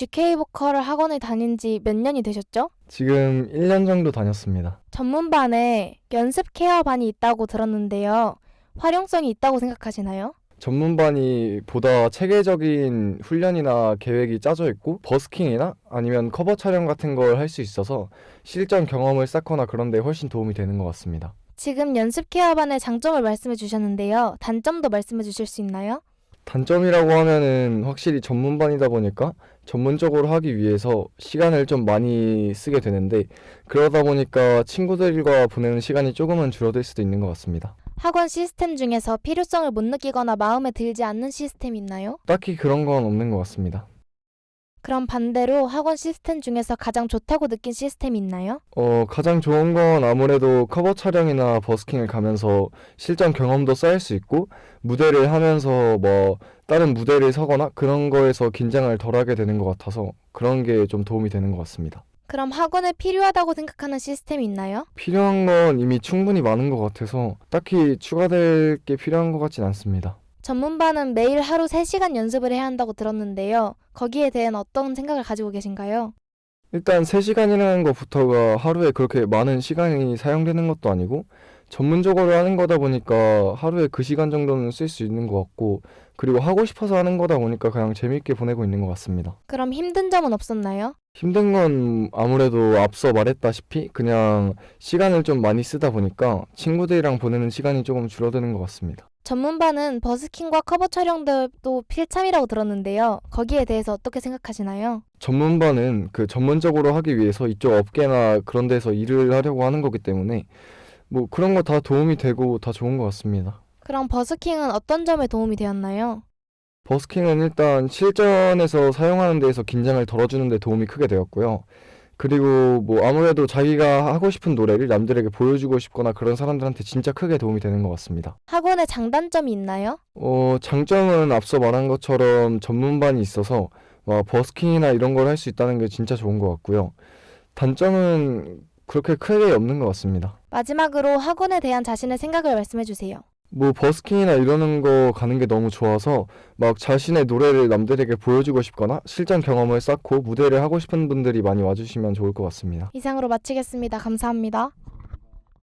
GK 보컬 학원을 다닌 지 몇 년이 되셨죠? 지금 1년 정도 다녔습니다. 전문반에 연습 케어 반이 있다고 들었는데요. 활용성이 있다고 생각하시나요? 전문반이 보다 체계적인 훈련이나 계획이 짜져 있고 버스킹이나 아니면 커버 촬영 같은 걸 할 수 있어서 실전 경험을 쌓거나 그런 데 훨씬 도움이 되는 것 같습니다. 지금 연습 케어 반의 장점을 말씀해 주셨는데요. 단점도 말씀해 주실 수 있나요? 단점이라고 하면은 확실히 전문반이다 보니까 전문적으로 하기 위해서 시간을 좀 많이 쓰게 되는데 그러다 보니까 친구들과 보내는 시간이 조금은 줄어들 수도 있는 것 같습니다. 학원 시스템 중에서 필요성을 못 느끼거나 마음에 들지 않는 시스템이 있나요? 딱히 그런 건 없는 것 같습니다. 그럼 반대로 학원 시스템 중에서 가장 좋다고 느낀 시스템이 있나요? 어, 가장 좋은 건 아무래도 커버 촬영이나 버스킹을 가면서 실전 경험도 쌓일 수 있고 무대를 하면서 뭐 다른 무대를 서거나 그런 거에서 긴장을 덜 하게 되는 것 같아서 그런 게 좀 도움이 되는 것 같습니다. 그럼 학원에 필요하다고 생각하는 시스템이 있나요? 필요한 건 이미 충분히 많은 것 같아서 딱히 추가될 게 필요한 것 같진 않습니다. 전문반은 매일 하루 3시간 연습을 해야 한다고 들었는데요. 거기에 대한 어떤 생각을 가지고 계신가요? 일단 3시간이라는 것부터가 하루에 그렇게 많은 시간이 사용되는 것도 아니고 전문적으로 하는 거다 보니까 하루에 그 시간 정도는 쓸 수 있는 것 같고 그리고 하고 싶어서 하는 거다 보니까 그냥 재밌게 보내고 있는 것 같습니다. 그럼 힘든 점은 없었나요? 힘든 건 아무래도 앞서 말했다시피 그냥 시간을 좀 많이 쓰다 보니까 친구들이랑 보내는 시간이 조금 줄어드는 것 같습니다. 전문반은 버스킹과 커버 촬영들도 필참이라고 들었는데요. 거기에 대해서 어떻게 생각하시나요? 전문반은 그 전문적으로 하기 위해서 이쪽 업계나 그런 데서 일을 하려고 하는 거기 때문에 뭐 그런 거 다 도움이 되고 다 좋은 것 같습니다. 그럼 버스킹은 어떤 점에 도움이 되었나요? 버스킹은 일단 실전에서 사용하는 데에서 긴장을 덜어주는 데 도움이 크게 되었고요. 그리고 뭐 아무래도 자기가 하고 싶은 노래를 남들에게 보여주고 싶거나 그런 사람들한테 진짜 크게 도움이 되는 것 같습니다. 학원에 장단점이 있나요? 어, 장점은 앞서 말한 것처럼 전문반이 있어서 막 버스킹이나 이런 걸 할 수 있다는 게 진짜 좋은 것 같고요. 단점은 그렇게 크게 없는 것 같습니다. 마지막으로 학원에 대한 자신의 생각을 말씀해 주세요. 뭐 버스킹이나 이러는 거 가는 게 너무 좋아서 막 자신의 노래를 남들에게 보여주고 싶거나 실전 경험을 쌓고 무대를 하고 싶은 분들이 많이 와주시면 좋을 것 같습니다. 이상으로 마치겠습니다. 감사합니다.